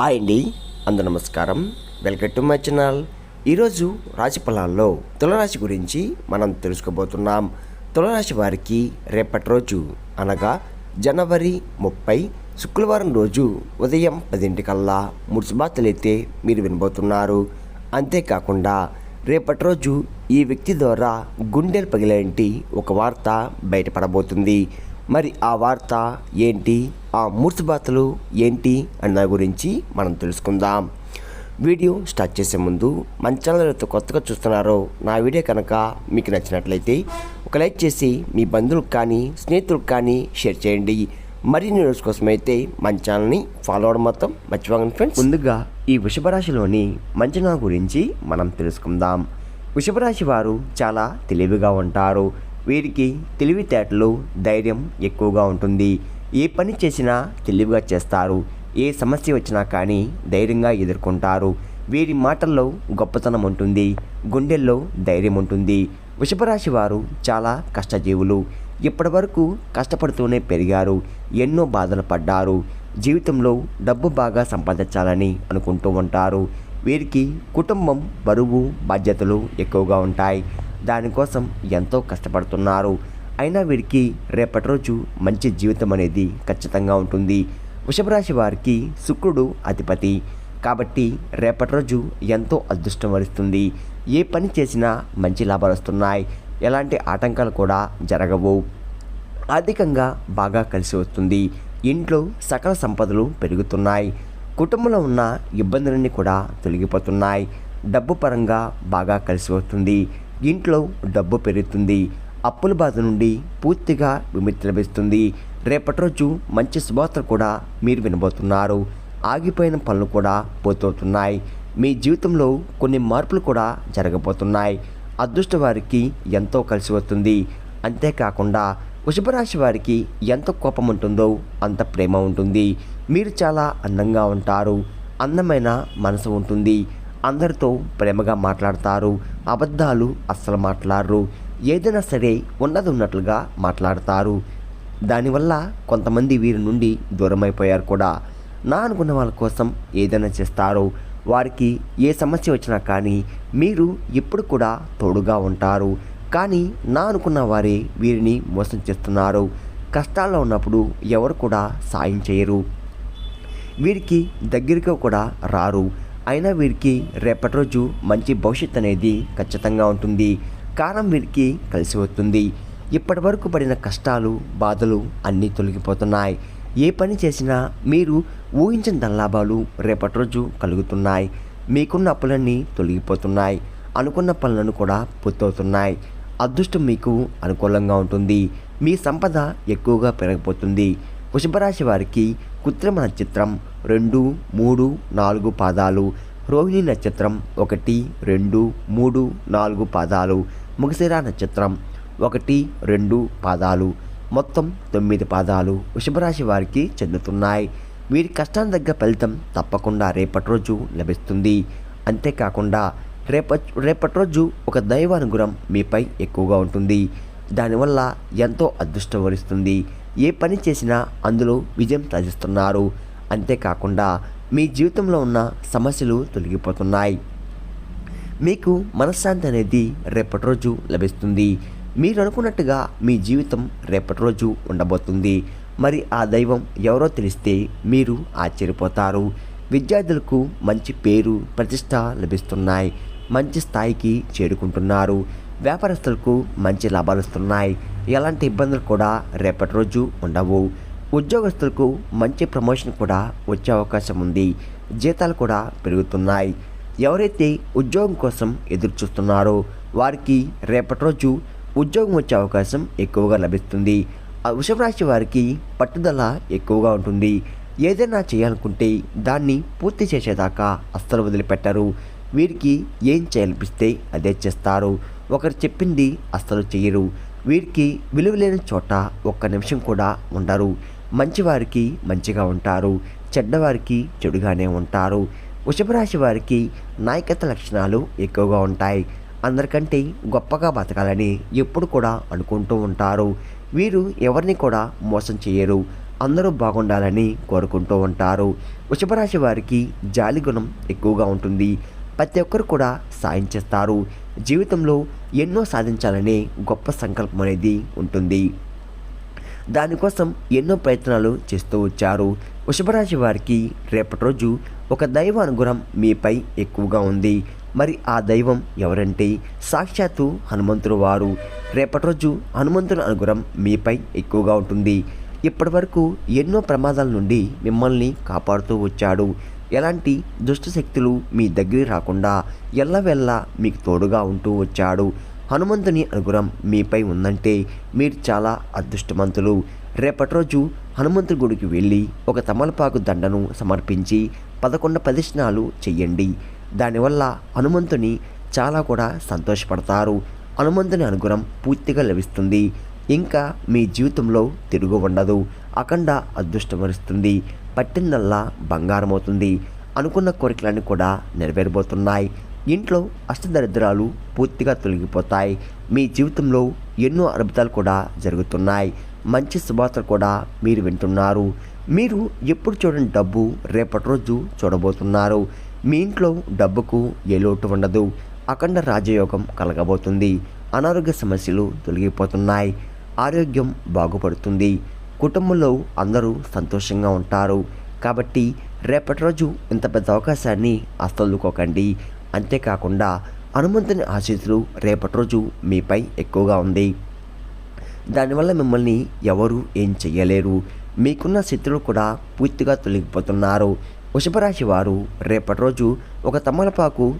Hi అండి అందరు నమస్కారం. వెల్కమ్ టు మై ఛానల్ ఈరోజు రాశి ఫలాల్లో తులరాశి గురించి మనం తెలుసుకోబోతున్నాం. తులరాశి వారికి రేపటి రోజు అనగా జనవరి ముప్పై శుక్రవారం రోజు ఉదయం పదింటికల్లా ముడుసుబాతలైతే మీరు వినబోతున్నారు. అంతేకాకుండా రేపటి రోజు ఈ వ్యక్తి ద్వారా గుండెలు పగిలేంటి ఒక వార్త బయటపడబోతుంది. మరి ఆ వార్త ఏంటి? ఆ మూర్తిబాతలు ఏంటి? అన్న గురించి మనం తెలుసుకుందాం. వీడియో స్టార్ట్ చేసే ముందు మన ఛానల్ ఎవరైతే కొత్తగా చూస్తున్నారో నా వీడియో కనుక మీకు నచ్చినట్లయితే ఒక లైక్ చేసి మీ బంధువులకు కానీ స్నేహితులకు కానీ షేర్ చేయండి. మరిన్ని న్యూస్ కోసం అయితే మన ఛానల్ని ఫాలో అవడం మొత్తం మర్చిపోకండి ఫ్రెండ్స్. ముందుగా ఈ వృషభరాశిలోని మంచనా గురించి మనం తెలుసుకుందాం. వృషభరాశి వారు చాలా తెలివిగా ఉంటారు. వీరికి తెలివితేటలు ధైర్యం ఎక్కువగా ఉంటుంది. ఏ పని చేసినా తెలివిగా చేస్తారు. ఏ సమస్య వచ్చినా కానీ ధైర్యంగా ఎదుర్కొంటారు. వీరి మాటల్లో గొప్పతనం ఉంటుంది. గుండెల్లో ధైర్యం ఉంటుంది. వృషభరాశి వారు చాలా కష్టజీవులు. ఇప్పటివరకు కష్టపడుతూనే పెరిగారు. ఎన్నో బాధలు పడ్డారు. జీవితంలో డబ్బు బాగా సంపాదించాలని అనుకుంటూ ఉంటారు. వీరికి కుటుంబం బరువు బాధ్యతలు ఎక్కువగా ఉంటాయి. దానికోసం ఎంతో కష్టపడుతున్నారు. అయినా వీరికి రేపటి రోజు మంచి జీవితం అనేది ఖచ్చితంగా ఉంటుంది. వృషభరాశి వారికి శుక్రుడు అధిపతి. కాబట్టి రేపటి రోజు ఎంతో అదృష్టం వరిస్తుంది. ఏ పని చేసినా మంచి లాభాలు వస్తున్నాయి. ఎలాంటి ఆటంకాలు కూడా జరగవు. ఆర్థికంగా బాగా కలిసి వస్తుంది. ఇంట్లో సకల సంపదలు పెరుగుతున్నాయి. కుటుంబంలో ఉన్న ఇబ్బందులన్నీ కూడా తొలగిపోతున్నాయి. డబ్బు పరంగా బాగా కలిసి వస్తుంది. ఇంట్లో డబ్బు పెరుగుతుంది. అప్పుల బాధ నుండి పూర్తిగా విముక్తి లభిస్తుంది రేపటి రోజు మంచి శుభార్తలు కూడా మీరు వినబోతున్నారు. ఆగిపోయిన పనులు కూడా పూర్తవుతున్నాయి మీ జీవితంలో కొన్ని మార్పులు కూడా జరగబోతున్నాయి. అదృష్ట వారికి ఎంతో కలిసి వస్తుంది. అంతేకాకుండా వృషభరాశి వారికి ఎంత కోపం ఉంటుందో అంత ప్రేమ ఉంటుంది. మీరు చాలా అందంగా ఉంటారు. అందమైన మనసు ఉంటుంది. అందరితో ప్రేమగా మాట్లాడతారు అబద్ధాలు అస్సలు మాట్లాడరు ఏదైనా సరే ఉన్నది ఉన్నట్లుగా మాట్లాడతారు. దానివల్ల కొంతమంది వీరి నుండి దూరమైపోయారు కూడా. నా అనుకున్న వాళ్ళ కోసం ఏదైనా చేస్తారు. వారికి ఏ సమస్య వచ్చినా కానీ మీరు ఎప్పుడు కూడా తోడుగా ఉంటారు. కానీ నా అనుకున్న వారే వీరిని మోసం చేస్తున్నారు. కష్టాల్లో ఉన్నప్పుడు ఎవరు కూడా సాయం చేయరు. వీరికి దగ్గరికి కూడా రారు. అయినా వీరికి రేపటి రోజు మంచి భవిష్యత్ అనేది ఖచ్చితంగా ఉంటుంది. కారణం వీరికి కలిసి వస్తుంది. ఇప్పటి వరకు పడిన కష్టాలు బాధలు అన్నీ తొలగిపోతున్నాయి. ఏ పని చేసినా మీరు ఊహించిన దల్లాభాలు రేపటి రోజు కలుగుతున్నాయి. మీకున్న అప్పులన్నీ తొలగిపోతున్నాయి. అనుకున్న పనులను కూడా పూర్తవుతున్నాయి. అదృష్టం మీకు అనుకూలంగా ఉంటుంది. మీ సంపద ఎక్కువగా పెరగబోతుంది. వృషభరాశి వారికి కృత్రిమ నక్షత్రం రెండు మూడు నాలుగు పాదాలు రోహిణి నక్షత్రం ఒకటి రెండు మూడు నాలుగు పాదాలు ముగసిరా నక్షత్రం ఒకటి రెండు పాదాలు. మొత్తం తొమ్మిది పాదాలు వృషభరాశి వారికి చెందుతున్నాయి. వీరి కష్టాన్ని తగ్గ ఫలితం తప్పకుండా రేపటి రోజు లభిస్తుంది. అంతేకాకుండా రేప రేపటి రోజు ఒక దైవానుగ్రహం మీపై ఎక్కువగా ఉంటుంది. దానివల్ల ఎంతో అదృష్టం వరిస్తుంది. ఏ పని చేసినా అందులో విజయం సాధిస్తున్నారు. అంతేకాకుండా మీ జీవితంలో ఉన్న సమస్యలు తొలగిపోతున్నాయి. మీకు మనశ్శాంతి అనేది రేపటి రోజు లభిస్తుంది. మీరు అనుకున్నట్టుగా మీ జీవితం రేపటి రోజు ఉండబోతుంది. మరి ఆ దైవం ఎవరో తెలిస్తే మీరు ఆశ్చర్యపోతారు. విద్యార్థులకు మంచి పేరు ప్రతిష్ట లభిస్తున్నాయి. మంచి స్థాయికి చేరుకుంటున్నారు. వ్యాపారస్తులకు మంచి లాభాలు వస్తున్నాయి. ఎలాంటి ఇబ్బందులు కూడా రేపటి రోజు ఉండవు. ఉద్యోగస్తులకు మంచి ప్రమోషన్ కూడా వచ్చే అవకాశం ఉంది. జీతాలు కూడా పెరుగుతున్నాయి. ఎవరైతే ఉద్యోగం కోసం ఎదురు చూస్తున్నారో వారికి రేపటి రోజు ఉద్యోగం వచ్చే అవకాశం ఎక్కువగా లభిస్తుంది. ఆ వృషభ రాశి వారికి పట్టుదల ఎక్కువగా ఉంటుంది. ఏదైనా చేయాలనుకుంటే దాన్ని పూర్తి చేసేదాకా అస్సలు వదిలిపెట్టరు. వీరికి ఏం చేయాలనిపిస్తే అదే చేస్తారు. ఒకరు చెప్పింది అస్సలు చేయరు. వీరికి విలువలేని చోట ఒక్క నిమిషం కూడా ఉండరు. మంచివారికి మంచిగా ఉంటారు. చెడ్డవారికి చెడుగానే ఉంటారు. వృషభరాశి వారికి నాయకత్వ లక్షణాలు ఎక్కువగా ఉంటాయి. అందరికంటే గొప్పగా బతకాలని ఎప్పుడు కూడా అనుకుంటూ ఉంటారు. వీరు ఎవరిని కూడా మోసం చేయరు. అందరూ బాగుండాలని కోరుకుంటూ ఉంటారు. వృషభరాశి వారికి జాలి గుణం ఎక్కువగా ఉంటుంది. ప్రతి ఒక్కరు కూడా సాయం చేస్తారు. జీవితంలో ఎన్నో సాధించాలనే గొప్ప సంకల్పం అనేది ఉంటుంది. దానికోసం ఎన్నో ప్రయత్నాలు చేస్తూ వచ్చారు. వృషభరాశి వారికి రేపటి రోజు ఒక దైవ అనుగ్రహం మీపై ఎక్కువగా ఉంది. మరి ఆ దైవం ఎవరంటే సాక్షాత్తు హనుమంతుడు వారు. రేపటి రోజు హనుమంతుని అనుగ్రహం మీపై ఎక్కువగా ఉంటుంది. ఇప్పటి వరకు ఎన్నో ప్రమాదాల నుండి మిమ్మల్ని కాపాడుతూ వచ్చాడు. ఎలాంటి దుష్ట శక్తులు మీ దగ్గరికి రాకుండా ఎల్లవెల్లా మీకు తోడుగా ఉంటూ వచ్చాడు. హనుమంతుని అనుగ్రహం మీపై ఉందంటే మీరు చాలా అదృష్టవంతులు. రేపటి రోజు హనుమంతుడి గుడికి వెళ్ళి ఒక తమలపాకు దండను సమర్పించి పదకొండు ప్రదర్శనాలు చెయ్యండి. దానివల్ల హనుమంతుని చాలా కూడా సంతోషపడతారు. హనుమంతుని అనుగ్రహం పూర్తిగా లభిస్తుంది. ఇంకా మీ జీవితంలో తిరుగు ఉండదు. అఖండ అదృష్టమరుస్తుంది పట్టిందల్లా బంగారం అవుతుంది అనుకున్న కోరికలన్నీ కూడా నెరవేరబోతున్నాయి. ఇంట్లో అష్టదరిద్రాలు పూర్తిగా తొలగిపోతాయి. మీ జీవితంలో ఎన్నో అద్భుతాలు కూడా జరుగుతున్నాయి. మంచి శుభార్తలు కూడా మీరు వింటున్నారు. మీరు ఎప్పుడు చూడని డబ్బు రేపటి రోజు చూడబోతున్నారు. మీ ఇంట్లో డబ్బుకు ఏ లోటు ఉండదు. అఖండ రాజయోగం కలగబోతుంది. అనారోగ్య సమస్యలు తొలగిపోతున్నాయి. ఆరోగ్యం బాగుపడుతుంది. కుటుంబంలో అందరూ సంతోషంగా ఉంటారు. కాబట్టి రేపటి రోజు ఇంత పెద్ద అవకాశాన్ని అస్తలుకోకండి అంతేకాకుండా హనుమంతుని ఆశీస్సులు రేపటి రోజు మీపై ఎక్కువగా ఉంది. దానివల్ల మిమ్మల్ని ఎవరు ఏం చెయ్యలేరు. మీకున్న శత్రువులు కూడా పూర్తిగా తొలగిపోతున్నారు. వృషభరాశి వారు రేపటి రోజు ఒక తమలపాకు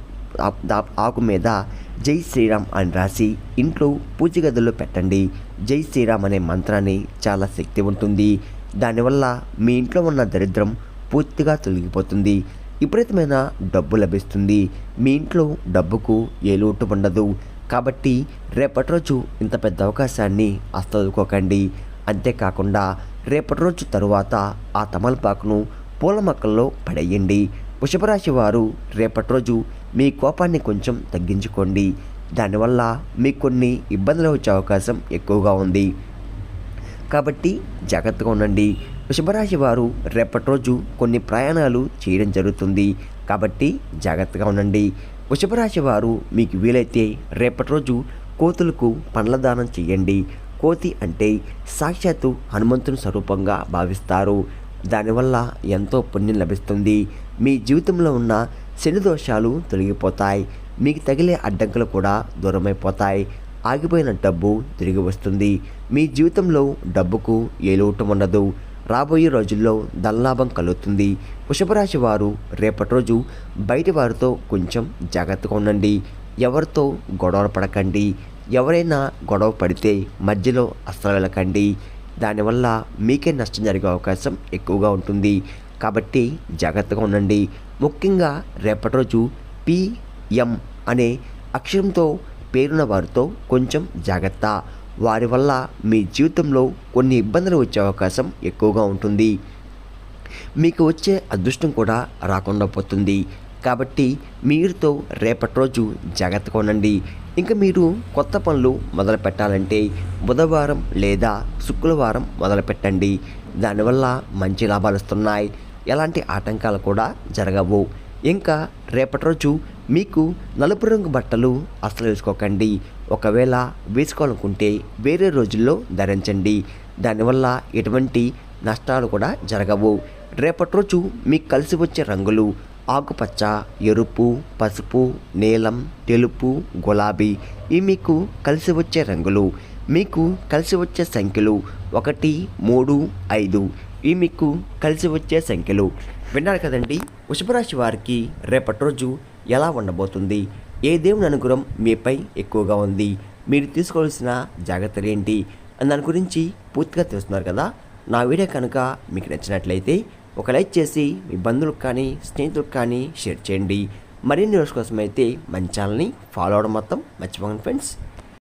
ఆకు మీద జై శ్రీరామ్ అని రాసి ఇంట్లో పూజ గదిలో పెట్టండి. జై శ్రీరామ్ అనే మంత్రాన్ని చాలా శక్తి ఉంటుంది. దానివల్ల మీ ఇంట్లో ఉన్న దరిద్రం పూర్తిగా తొలగిపోతుంది. విపరీతమైన డబ్బు లభిస్తుంది. మీ ఇంట్లో డబ్బుకు ఏ లోటు ఉండదు. కాబట్టి రేపటి రోజు ఇంత పెద్ద అవకాశాన్ని అస్తదుకోకండి అంతేకాకుండా రేపటి రోజు తరువాత ఆ తమలపాకును పూల మొక్కల్లో పడేయండి. వృషభరాశి వారు రేపటి రోజు మీ కోపాన్ని కొంచెం తగ్గించుకోండి. దానివల్ల మీకు కొన్ని ఇబ్బందులు వచ్చే అవకాశం ఎక్కువగా ఉంది. కాబట్టి జాగ్రత్తగా ఉండండి. వృషభరాశి వారు రేపటి రోజు కొన్ని ప్రయాణాలు చేయడం జరుగుతుంది. కాబట్టి జాగ్రత్తగా ఉండండి. వృషభరాశి వారు మీకు వీలైతే రేపటి రోజు కోతులకు పండ్ల దానం చేయండి. కోతి అంటే సాక్షాత్తు హనుమంతుని స్వరూపంగా భావిస్తారు. దానివల్ల ఎంతో పుణ్యం లభిస్తుంది. మీ జీవితంలో ఉన్న శని దోషాలు తొలగిపోతాయి. మీకు తగిలే అడ్డంకులు కూడా దూరమైపోతాయి. ఆగిపోయిన డబ్బు తిరిగి వస్తుంది. మీ జీవితంలో డబ్బుకు ఏ లోటు ఉండదు. రాబోయే రోజుల్లో ధనలాభం కలుగుతుంది. వృషభరాశి వారు రేపటి రోజు బయటి వారితో కొంచెం జాగ్రత్తగా ఉండండి. ఎవరితో గొడవ పడకండి. ఎవరైనా గొడవ పడితే మధ్యలో అస్సలు వెళ్ళకండి. దానివల్ల మీకే నష్టం జరిగే అవకాశం ఎక్కువగా ఉంటుంది. కాబట్టి జాగ్రత్తగా ఉండండి. ముఖ్యంగా రేపటి రోజు పిఎం అనే అక్షరంతో పేరున్న వారితో కొంచెం జాగ్రత్త. వారి వల్ల మీ జీవితంలో కొన్ని ఇబ్బందులు వచ్చే అవకాశం ఎక్కువగా ఉంటుంది. మీకు వచ్చే అదృష్టం కూడా రాకుండా పోతుంది. కాబట్టి మీరుతో రేపటి రోజు జాగ్రత్తగా ఉండండి. ఇంకా మీరు కొత్త పనులు మొదలు పెట్టాలంటే బుధవారం లేదా శుక్రవారం మొదలు పెట్టండి. దానివల్ల మంచి లాభాలు వస్తున్నాయి. ఎలాంటి ఆటంకాలు కూడా జరగవు. ఇంకా రేపటి రోజు మీకు నలుపు రంగు బట్టలు అసలు వేసుకోకండి. ఒకవేళ వేసుకోవాలనుకుంటే వేరే రోజుల్లో ధరించండి. దానివల్ల ఎటువంటి నష్టాలు కూడా జరగవు. రేపటి రోజు మీకు కలిసి వచ్చే రంగులు ఆకుపచ్చ ఎరుపు పసుపు నీలం తెలుపు గులాబీ ఇవి మీకు కలిసి వచ్చే రంగులు. మీకు కలిసి వచ్చే సంఖ్యలు ఒకటి మూడు ఐదు ఇవి మీకు కలిసి వచ్చే సంఖ్యలు. విన్నారు కదండి? వృషభరాశి వారికి రేపటి రోజు ఎలా ఉండబోతుంది? ఏ దేవుని అనుగ్రహం మీపై ఎక్కువగా ఉంది? మీరు తీసుకోవాల్సిన జాగ్రత్తలు ఏంటి? అని దాని గురించి పూర్తిగా తెలుస్తున్నారు కదా? నా వీడియో కనుక మీకు నచ్చినట్లయితే ఒక లైక్ చేసి మీ బంధువులకు కానీ స్నేహితులకు కానీ షేర్ చేయండి. మరిన్ని రోజు కోసం అయితే మన ఛానల్ని ఫాలో అవడం మొత్తం మర్చిపోకండి ఫ్రెండ్స్.